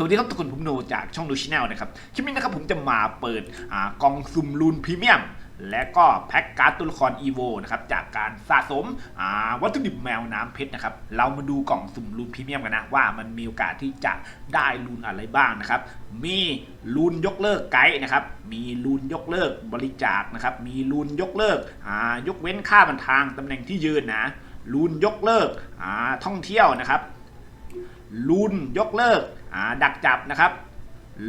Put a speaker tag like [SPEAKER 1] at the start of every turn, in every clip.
[SPEAKER 1] สวัสดีครับทุกคนผมโนจากช่องดูชแนลนะครับคลิปนี้นะครับผมจะมาเปิดอกล่องซุ่มลูนพรีเมียมและก็แพ็กการ์ดตัวละครอีโวนะครับจากการสะสมวัตถุดิบแมวน้ำเพชรนะครับเรามาดูกล่องสุ่มลูนพรีเมียมกันนะว่ามันมีโอกาสที่จะได้ลูนอะไรบ้างนะครับ มีลูนยกเลิกไกด์นะครับมีลูนยกเลิกบริจาคนะครับมีลูนยกเลิกยกเว้นค่าบันทางตำแหน่งที่ยืนนะลูนยกเลิกท่องเที่ยวนะครับ ลูนยกเลิกดักจับนะครับ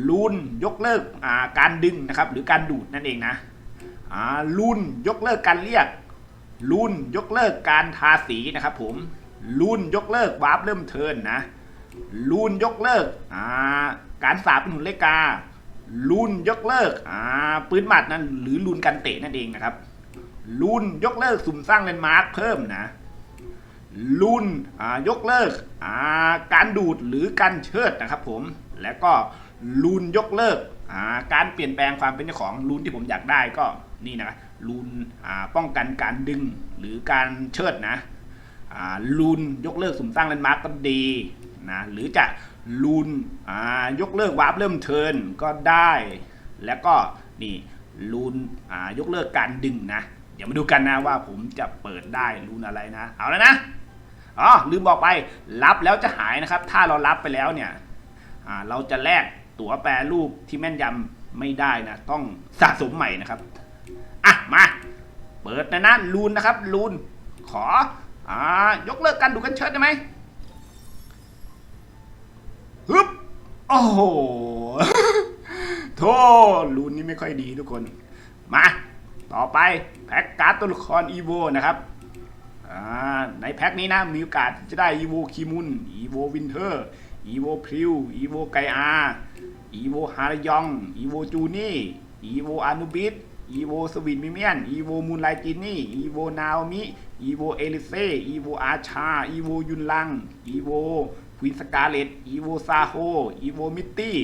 [SPEAKER 1] ลูนยกเลิกการดึงนะครับหรือการดูดนั่นเองนะลูนยกเลิกการเรียกลูนยกเลิกการทาสีนะครับผมลูนยกเลิกวาร์ปเริ่มเทินนะลูนยกเลิกการสาบเป็นหุ่นเลกาลูนยกเลิกปืนหมัดนั่นหรือลูนกันเตะนั่นเองนะครับลูนยกเลิกสุ่มสร้างเลนมาร์คเพิ่มนะ ลุนอ่ายกเลิกการดูดหรือการเชิดนะครับผมแล้วก็ลูนยกเลิกการเปลี่ยนแปลงความเป็นเจ้าของลูนที่ผมอยากได้ก็นี่นะลูนอ่าป้องกันการดึงหรือการเชิดนะอ่าลูนยกเลิกสุ่มสร้างแลนมาร์กก็ดีนะหรือจะลูนอ่ายกเลิกวาร์ปเริ่มเทินก็ได้ แล้วก็นี่ลูนอ่ายกเลิกการดึงนะเดี๋ยวมาดูกันนะว่าผมจะเปิดได้ลูนอะไรนะ เอาแล้วนะ อ๋อลืมบอกไปรับแล้วจะหายนะครับ ถ้าเรารับไปแล้วเนี่ยเราจะแลกตั๋วแปรรูปที่แม่นยำไม่ได้นะ ต้องสะสมใหม่นะครับ อะ มา เปิดนะนะลูนนะครับ ลูน ขออ่ายกเลิกการดูกันเชิดได้ไหมฮึบโอ้โหโธ่ลูนนี่ไม่ค่อยดีทุกคน มา ต่อไปแพ็กการ์ดตัวละครอีโวนะครับ ในแพ็คนี้นะมีโอกาสจะได้อีโวคิมุนอีโววินเทอร์อีโวพริวอีโวไกอาอีโวฮารยองอีโวจูนี่อีโวอานุบิสอีโวสวินมิเมียนอีโวมูนไลจินี่อีโวนาวมิอีโวเอลิเซ่อีโวอาชาอีโวยุนลังอีโวควีนสกาเลตอีโวซาโฮอีโวมิตตี้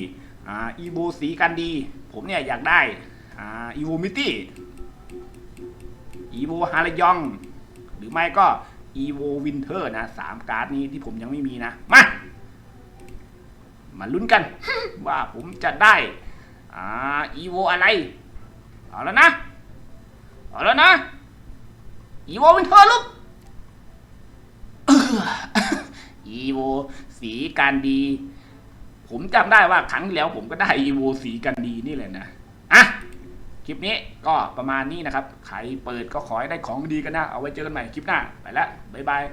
[SPEAKER 1] อ่าอีโวสีกันดี ผมเนี่ยอยากได้อ่าอีโวมิตตี้อีโวฮารยอง หรือไม่ก็ evo winter นะสามการ์ดนี้ที่ผมยังไม่มีนะ มา มาลุ้นกัน ว่าผมจะได้ อ่า evo อะไร เอาแล้วนะ เอาแล้วนะ evo winter ลูก evo สีการดี ผมจำได้ว่าครั้งแล้วผมก็ได้ evo สีกันดีนี่แหละนะ อะ คลิปนี้ก็ประมาณนี้นะครับ ใครเปิดก็ขอให้ได้ของดีกันนะ เอาไว้เจอกันใหม่คลิปหน้า ไปแล้วบ๊ายบาย